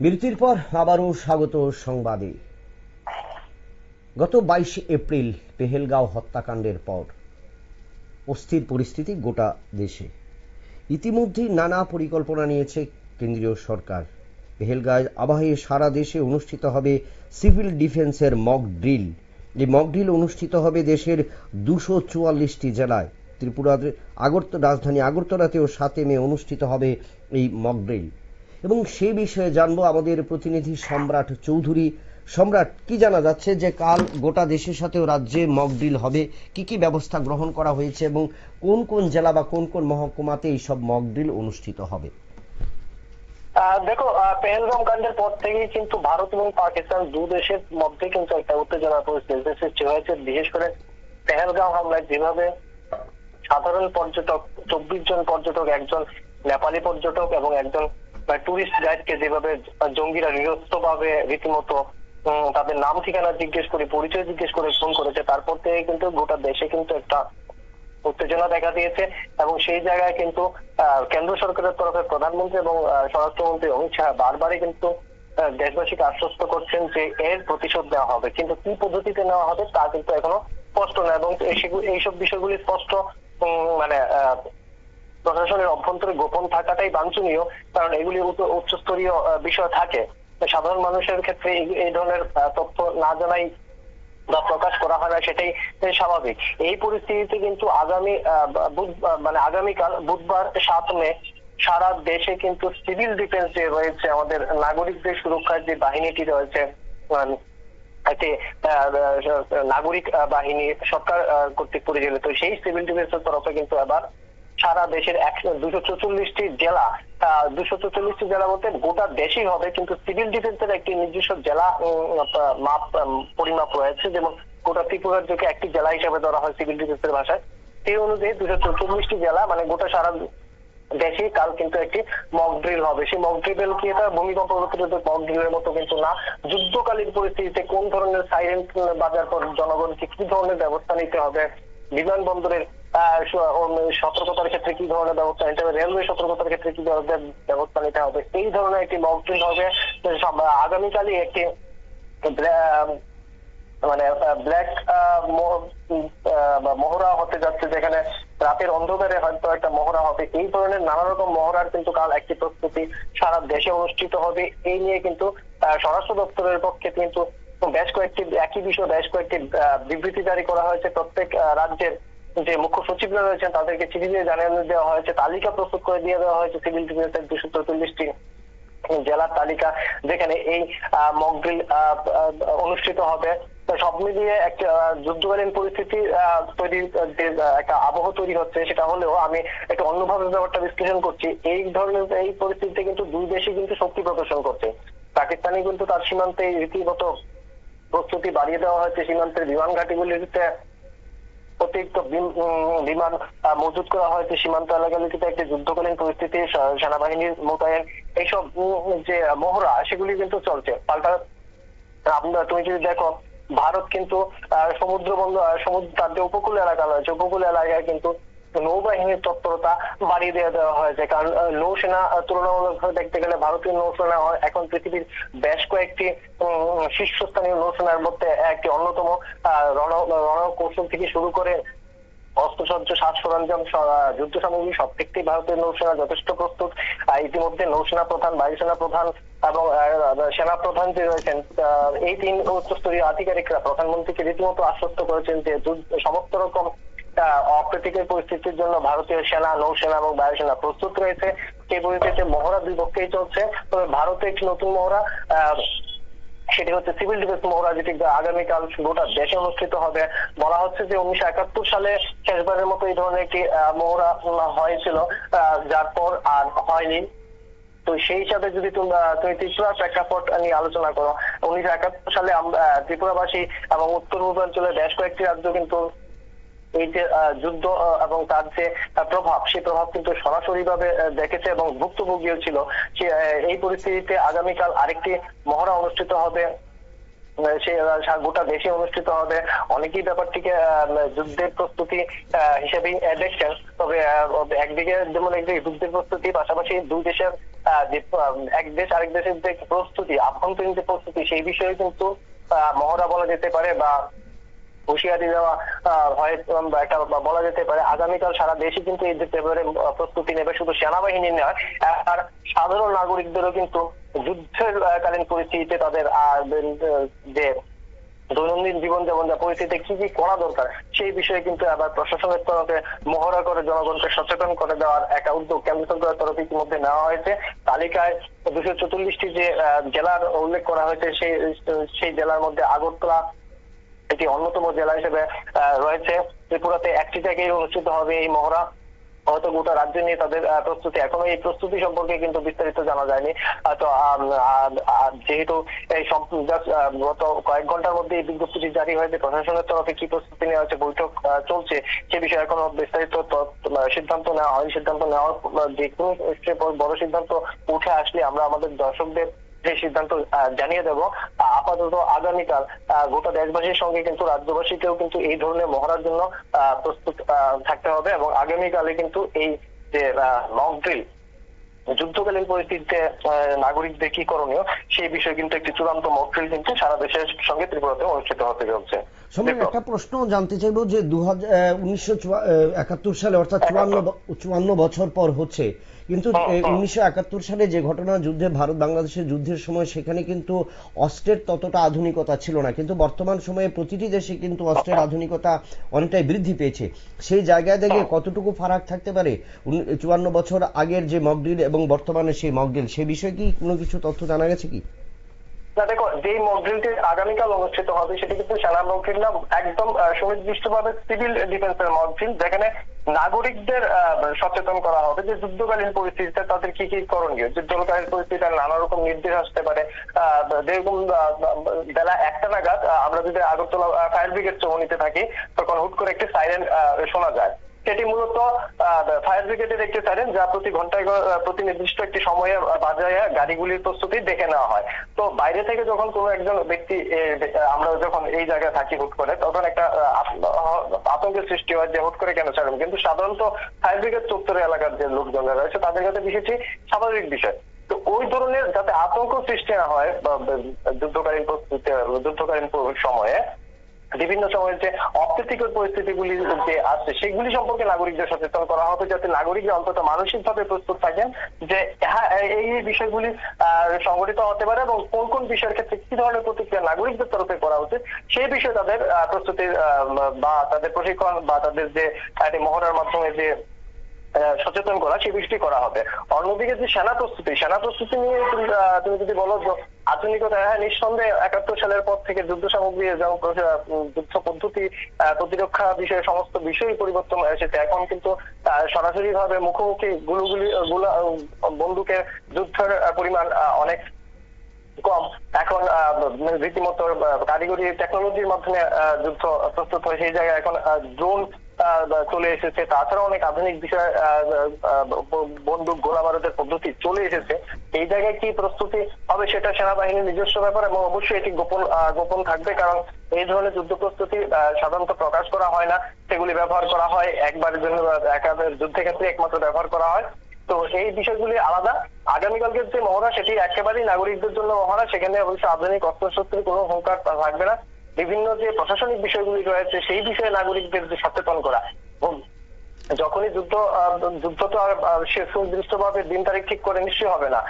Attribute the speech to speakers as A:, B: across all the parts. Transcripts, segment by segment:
A: বিরতির পর আবারও স্বাগত সংবাদে। গত বাইশে এপ্রিল পেহেলগাঁও হত্যাকাণ্ডের পর অস্থির পরিস্থিতি গোটা দেশে। ইতিমধ্যেই নানা পরিকল্পনা নিয়েছে কেন্দ্রীয় সরকার। পেহেলগাঁয় আবাহে সারা দেশে অনুষ্ঠিত হবে সিভিল ডিফেন্সের মক ড্রিল। এই মক ড্রিল অনুষ্ঠিত হবে দেশের দুশো চুয়াল্লিশটি জেলায়। ত্রিপুরার আগরত রাজধানী আগরতলাতেও সাতে মে অনুষ্ঠিত হবে এই মক ড্রিল। এবং সে বিষয়ে জানব আমাদের প্রতিনিধি সম্রাট চৌধুরী। সম্রাট, কি জানা যাচ্ছে যে কাল গোটা দেশের সাথেও রাজ্যে মক ড্রিল হবে? কি কি ব্যবস্থা গ্রহণ করা হয়েছে এবং কোন কোন জেলা বা কোন কোন মহকুমাতে এই সব মক ড্রিল অনুষ্ঠিত হবে?
B: দেখো পেহেলগাম কাণ্ডের পর থেকেই কিন্তু ভারত এবং পাকিস্তান দু দেশের মধ্যে কিন্তু একটা উত্তেজনা পরিস্থিতি সৃষ্টি হয়েছে। বিশেষ করে পেহেলগাঁও হামলায় যেভাবে সাধারণ পর্যটক, চব্বিশ জন পর্যটক, একজন নেপালি পর্যটক এবং একজন টুরিস্ট গাইডকে যেভাবে জঙ্গিরা নিরস্ত ভাবে রীতিমতো তাদের নাম ঠিকানা জিজ্ঞেস করে, পরিচয় জিজ্ঞেস করে ফোন করেছে, তারপর থেকে কিন্তু গোটা দেশে কিন্তু একটা উত্তেজনা দেখা দিয়েছে এবং সেই জায়গায় কিন্তু কেন্দ্র সরকারের তরফে প্রধানমন্ত্রী এবং স্বরাষ্ট্রমন্ত্রী অমিত শাহ বারবারই কিন্তু দেশবাসীকে আশ্বস্ত করছেন যে এর প্রতিশোধ নেওয়া হবে। কিন্তু কি পদ্ধতিতে নেওয়া হবে তা কিন্তু এখনও স্পষ্ট না এবং এই এইসব বিষয়গুলি স্পষ্ট মানে প্রশাসনের অভ্যন্তরে গোপন থাকাটাই বাঞ্ছনীয়, কারণ এগুলি উচ্চস্তরীয় বিষয় থাকে। সাধারণ মানুষের ক্ষেত্রে এই- ধরনের তথ্য না জানাই বা প্রকাশ করা হয় না, সেটাই স্বাভাবিক। এই পরিস্থিতিতে কিন্তু আগামী মানে আগামীকাল, বুধবার সাত মে, সারা দেশে কিন্তু সিভিল ডিফেন্স যে রয়েছে, আমাদের নাগরিকদের সুরক্ষার যে বাহিনীটি রয়েছে নাগরিক বাহিনী সরকার কর্তৃক পরিচালিত, সেই সিভিল ডিফেন্সের তরফে কিন্তু এবার সারা দেশের দুশো চৌচল্লিশটি জেলা দুশো চৌচল্লিশটি জেলা বলতে গোটা দেশেই হবে, কিন্তু সিভিল ডিফেন্সের একটি নিজস্ব জেলা মাপ পরিমাপ রয়েছে, যেমন গোটা ত্রিপুরা রাজ্যকে একটি জেলা হিসেবে ধরা হয় সিভিল ডিফেন্সের ভাষায়। সেই অনুযায়ী দুশো চৌচল্লিশটি জেলা মানে গোটা সারা দেশে কাল কিন্তু একটি মক ড্রিল হবে। সেই মক ড্রিল কি এটা ভূমিকম্প প্রতিরোধক মক ড্রিলের মতো কিন্তু না। যুদ্ধকালীন পরিস্থিতিতে কোন ধরনের সাইরেন বাজার পর জনগণকে কি ধরনের ব্যবস্থা নিতে হবে? বিমানবন্দরের সতর্কতার ক্ষেত্রে কি ধরনের ব্যবস্থা নিতে হবে? রেলওয়ে সতর্কতার ক্ষেত্রে কি ধরনের ব্যবস্থা নিতে হবে? এই ধরনের একটি মক ড্রিল হবে। আগামীকালই একটি মানে ব্ল্যাক মহড়া হতে যাচ্ছে যেখানে রাতের অন্ধকারে হয়তো একটা মহড়া হবে। এই ধরনের নানা রকম মহড়ার কিন্তু কাল একটি প্রস্তুতি সারা দেশে অনুষ্ঠিত হবে। এই নিয়ে কিন্তু স্বরাষ্ট্র দপ্তরের পক্ষে কিন্তু বেশ কয়েকটি, একই বিষয়ে বেশ কয়েকটি বিবৃতি জারি করা হয়েছে। প্রত্যেক রাজ্যের যে মুখ্য সচিবরা রয়েছেন, তাদেরকে চিঠি দিয়ে জানিয়ে দেওয়া হয়েছে, তালিকা প্রস্তুত করে দিয়ে দেওয়া হয়েছে সিভিল ডিফেন্সের দুশো চৌচল্লিশটি জেলার তালিকা, যেখানে এই মক ড্রিল অনুষ্ঠিত হবে। সব মিলিয়ে একটা যুদ্ধকালীন পরিস্থিতি তৈরি, যে একটা আবহ তৈরি হচ্ছে, সেটা হলেও আমি একটু অন্যভাবে ব্যাপারটা বিশ্লেষণ করছি। এই ধরনের, এই পরিস্থিতিতে কিন্তু দুই দেশই কিন্তু শক্তি প্রদর্শন করছে। পাকিস্তানি কিন্তু তার সীমান্তে রীতিমতো প্রস্তুতি বাড়িয়ে দেওয়া হয়েছে, সীমান্তের বিমান ঘাটিগুলিতে অতিরিক্ত বিমান মজুত করা হয়েছে সীমান্ত এলাকাগুলিতে একটি যুদ্ধকালীন পরিস্থিতি সেনাবাহিনীর মোতায়েন। এইসব যে, মহড়া, সেগুলি কিন্তু চলছে। পাল্টা আপনার তুমি যদি দেখো, ভারত কিন্তু সমুদ্র বন্দর সমুদ্র, তার যে উপকূল এলাকা রয়েছে, উপকূল এলাকায় কিন্তু নৌবাহিনীর তৎপরতা বাড়িয়ে দিয়ে দেওয়া হয়েছে। কারণ নৌসেনা তুলনামূলকভাবে দেখতে গেলে ভারতীয় নৌসেনা এখন পৃথিবীর বেশ কয়েকটি শীর্ষস্থানীয় নৌসেনার মধ্যে একটি অন্যতম। রণ রণকৌশল থেকে শুরু করে অস্ত্রসজ্জ সাজ সরঞ্জাম যুদ্ধ সামগ্রী, সব দিক থেকে ভারতের নৌসেনা যথেষ্ট প্রস্তুত। ইতিমধ্যে নৌসেনা প্রধান বায়ুসেনা প্রধান এবং সেনা প্রধান যে রয়েছেন এই তিন উচ্চস্তরীয় আধিকারিকরা প্রধানমন্ত্রীকে রীতিমতো আশ্বস্ত করেছেন যে সমস্ত রকম আহ, অপ্রীতিকর পরিস্থিতির জন্য ভারতীয় সেনা নৌসেনা এবং বায়ুসেনা প্রস্তুত রয়েছে। সেই পরিস্থিতিতে মহড়া দুই পক্ষেই চলছে। তবে ভারতে একটি নতুন মহড়া সেটি হচ্ছে সিভিল ডিফেন্স মহড়া যেটি আগামীকাল গোটা দেশে অনুষ্ঠিত হবে। বলা হচ্ছে যে উনিশশো একাত্তর সালে শেষবারের মতো এই ধরনের একটি মহড়া হয়েছিল যার পর আর হয়নি। তো সেই হিসাবে যদি তুমি ত্রিপুরার প্রেক্ষাপট নিয়ে আলোচনা করো। উনিশশো একাত্তর সালে আমরা, ত্রিপুরাবাসী এবং উত্তর পূর্বাঞ্চলের বেশ কয়েকটি রাজ্য কিন্তু এই যে যুদ্ধ এবং তার যে প্রভাব, সেই প্রভাব কিন্তু সরাসরি ভাবে দেখেছে এবং ভুক্তভোগীও ছিল এই পরিস্থিতিতে আগামীকাল আরেকটি মহড়া অনুষ্ঠিত হবে। সে গোটা দেশে অনুষ্ঠিত হবে। অনেকেই ব্যাপারটিকে যুদ্ধের প্রস্তুতি হিসেবেই দেখছেন। তবে একদিকে যেমন একদিকে যুদ্ধের প্রস্তুতি, পাশাপাশি দুই দেশের এক দেশ আরেক দেশের যে প্রস্তুতি, আভ্যন্তরীণ যে প্রস্তুতি, সেই বিষয়ে কিন্তু মহড়া বলা যেতে পারে বা হুঁশিয়ারি দেওয়া হয় বা একটা বলা যেতে পারে আগামীকাল সারা দেশে কিন্তু এই ব্যাপারে প্রস্তুতি নেবে। শুধু সেনাবাহিনী নয়, আর সাধারণ নাগরিকদেরও কিন্তু যুদ্ধের কালীন পরিস্থিতিতে তাদের যে দৈনন্দিন জীবন যেমন যা পরিস্থিতিতে কি কি করা দরকার, সেই বিষয়ে কিন্তু আবার প্রশাসনের তরফে মহড়া করে জনগণকে সচেতন করে দেওয়ার একটা উদ্যোগ কেন্দ্র সরকারের তরফে ইতিমধ্যে নেওয়া হয়েছে। তালিকায় দুশো চতুর্লিশটি যে জেলার উল্লেখ করা হয়েছে, সেই সেই জেলার মধ্যে আগরতলা এটি অন্যতম জেলা হিসেবে রয়েছে। ত্রিপুরাতে একটি জায়গায় অনুষ্ঠিত হবে এই মহড়া। হয়তো গোটা রাজ্য নিয়ে তাদের প্রস্তুতি এখনও এই প্রস্তুতি সম্পর্কে কিন্তু বিস্তারিত জানা যায়নি। তো যেহেতু এই গত কয়েক ঘণ্টার মধ্যে এই বিজ্ঞপ্তিটি জারি হয়েছে, প্রশাসনের তরফে কি প্রস্তুতি নেওয়া হচ্ছে বৈঠক চলছে, সে বিষয়ে এখনও বিস্তারিত সিদ্ধান্ত নেওয়া হয়নি। সিদ্ধান্ত নেওয়ার যে কোনো বড় সিদ্ধান্ত উঠে আসলে আমরা আমাদের দর্শকদের যে সিদ্ধান্ত জানিয়ে দেব। আপাতত আগামীকাল গোটা দেশবাসীর সঙ্গে কিন্তু রাজ্যবাসীকেও কিন্তু এই ধরনের মহড়ার জন্য প্রস্তুত থাকতে হবে এবং আগামীকালে কিন্তু এই যে মক ড্রিল যুদ্ধকালীন পরিস্থিতিতে নাগরিকদের কি করণীয় সেই বিষয়ে কিন্তু একটি চূড়ান্ত মক কিন্তু সারা দেশের সঙ্গে ত্রিপুরাতে অনুষ্ঠিত হতে চলছে।
A: সম্রাট একটা প্রশ্ন জানতে চাইব যে দু একাত্তর সালে অর্থাৎ চুয়ান্ন বছর পর হচ্ছে কিন্তু। উনিশশো সালে যে ঘটনা যুদ্ধে ভারত বাংলাদেশের যুদ্ধের সময় সেখানে কিন্তু অস্ত্রের ততটা আধুনিকতা ছিল না। কিন্তু বর্তমান সময়ে প্রতিটি দেশে কিন্তু অস্ত্রের আধুনিকতা অনেকটাই বৃদ্ধি পেয়েছে। সেই জায়গায় দেখে কতটুকু ফারাক থাকতে পারে? চুয়ান্ন বছর আগের যে মকডিল এবং বর্তমানে সেই মকডিল সে বিষয়ে কি কোনো কিছু তথ্য জানা গেছে কি?
B: না, দেখো যে মকড্রিলটি আগামীকাল অনুষ্ঠিত হবে, সেটি কিন্তু সেনা মকড্রিল না একদম সুনির্দিষ্টভাবে সিভিল ডিফেন্সের মকড্রিল যেখানে নাগরিকদের সচেতন করা হবে যে যুদ্ধকালীন পরিস্থিতিতে তাদের কি কি করণীয়। যুদ্ধকালীন পরিস্থিতিতে নানা রকম নির্দেশ আসতে পারে যেরকম বেলা একটা নাগাদ আমরা যদি আগরতলা ফায়ার ব্রিগেড চৌমনিতে থাকি, তখন হুট করে একটি সাইরেন শোনা যায়। সেটি মূলত ফায়ার ব্রিগেডের একটি সাইরেন যা প্রতি ঘন্টায় প্রতি নির্দিষ্ট একটি সময়ে বাজায় গাড়িগুলির প্রস্তুতি দেখে নেওয়া হয়। তো বাইরে থেকে যখন কোনো একজন ব্যক্তি আমরা যখন এই জায়গায় থাকি হুট করে, তখন একটা আতঙ্কের সৃষ্টি হয় যে হুট করে কেন ছাড়বেন কিন্তু সাধারণত ফায়ার ব্রিগেড চত্বরে এলাকার যে লোকজনরা রয়েছে, তাদের কাছে বিষয়টি স্বাভাবিক বিষয়। তো ওই ধরনের যাতে আতঙ্ক সৃষ্টি না হয় যুদ্ধকালীন যুদ্ধকালীন সময়ে বিভিন্ন সময়ের যে অপ্রীতিকর পরিস্থিতিগুলি যে আছে, সেগুলি সম্পর্কে নাগরিকদের সচেতন করা হবে যাতে নাগরিকরা অন্তত মানসিক ভাবে প্রস্তুত থাকেন যে হ্যাঁ এই এই বিষয়গুলি সংগঠিত হতে পারে এবং কোন কোন বিষয়ের ক্ষেত্রে কি ধরনের প্রতিক্রিয়া নাগরিকদের তরফে করা উচিত, সেই বিষয়ে তাদের প্রস্তুতির বা তাদের প্রশিক্ষণ বা তাদের যে মহড়ার মাধ্যমে যে সচেতন করা, সেই বিষয়টি করা হবে। অন্যদিকে যে সেনা প্রস্তুতি সেনা প্রস্তুতি নিয়ে তুমি যদি বলো আধুনিকতা হ্যাঁ নিঃসন্দেহে একাত্তর সালের পর থেকে যুদ্ধ সামগ্রী প্রশা- যুদ্ধ পদ্ধতি প্রতিরক্ষা বিষয়ে সমস্ত বিষয়ই পরিবর্তন এসেছে এখন কিন্তু সরাসরি ভাবে মুখোমুখি গুলুগুলি গুলা বন্দুকের যুদ্ধের পরিমাণ অনেক কম। এখন রীতিমতো কারিগরি টেকনোলজির মাধ্যমে যুদ্ধ প্রস্তুত হয়। সেই জায়গায় এখন ড্রোন চলে এসেছে। তাছাড়া অনেক আধুনিক বিষয় বন্দুক গোলা বারুদের পদ্ধতি চলে এসেছে। এই জায়গায় কি প্রস্তুতি হবে সেটা সেনাবাহিনীর নিজস্ব ব্যাপার এবং অবশ্যই এটি গোপন গোপন থাকবে কারণ এই ধরনের যুদ্ধ প্রস্তুতি সাধারণত প্রকাশ করা হয় না। সেগুলি ব্যবহার করা হয় একবারের জন্য আহ, একাধারে যুদ্ধের ক্ষেত্রে একমাত্র ব্যবহার করা হয়। তো এই বিষয়গুলি আলাদা। আগামীকালকের যে মহড়া সেটি একেবারেই নাগরিকদের জন্য মহড়া। সেখানে অবশ্য আধুনিক অস্ত্রশস্ত্রের কোনো হুঙ্কার থাকবে না। বিভিন্ন যে প্রশাসনিক বিষয়গুলি রয়েছে, সেই বিষয়ে নাগরিকদের যে সচেতন করা যখনই যুদ্ধ যুদ্ধ তো আর সে সুনির্দিষ্টভাবে দিন তারিখ ঠিক করে নিশ্চয়ই হবে না।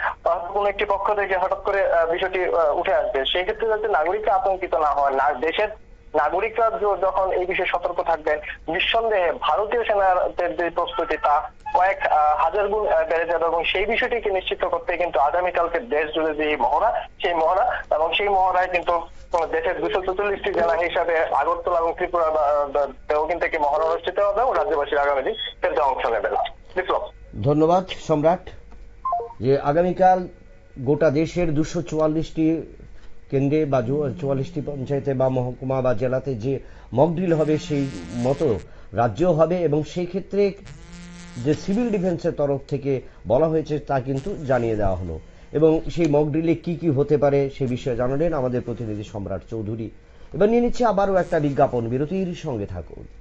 B: কোন একটি পক্ষ থেকে হঠাৎ করে বিষয়টি উঠে আসবে। সেই ক্ষেত্রে যাতে নাগরিকরা আতঙ্কিত না হয় না, দেশের নাগরিকরা যখন এই বিষয়ে সতর্ক থাকবেন, নিঃসন্দেহে ভারতীয় সেনাদের যে প্রস্তুতি তা কয়েক হাজার গুণ বেড়ে যাবে এবং সেই বিষয়টিকে নিশ্চিত করতে কিন্তু আগামীকালকে দেশ জুড়ে যে মহড়া, সেই মহড়া এবং সেই মহড়ায় কিন্তু দেশের দুশো চৌচল্লিশটি জেলা হিসাবে আগরতলা এবং ত্রিপুরা কিন্তু একটি মহড়া অনুষ্ঠিত হবে এবং রাজ্যবাসীর আগামী দিন এতে অংশ নেবেন বিপ্লব।
A: ধন্যবাদ, সম্রাট। যে আগামীকাল গোটা দেশের দুশো চুয়াল্লিশটি কেন্দ্রে বা চুয়াল্লিশটি পঞ্চায়েতে বা মহকুমা বা জেলাতে যে মকড্রিল হবে, সেই মতো রাজ্যও হবে এবং সেই ক্ষেত্রে যে সিভিল ডিফেন্সের তরফ থেকে বলা হয়েছে তা কিন্তু জানিয়ে দেওয়া হলো। এবং সেই মক ড্রিলে কি কি হতে পারে সে বিষয়ে জানালেন আমাদের প্রতিনিধি সম্রাট চৌধুরী। এবার নিয়ে নিচ্ছে আবারও একটা বিজ্ঞাপন। বিরতির সঙ্গে থাকুন।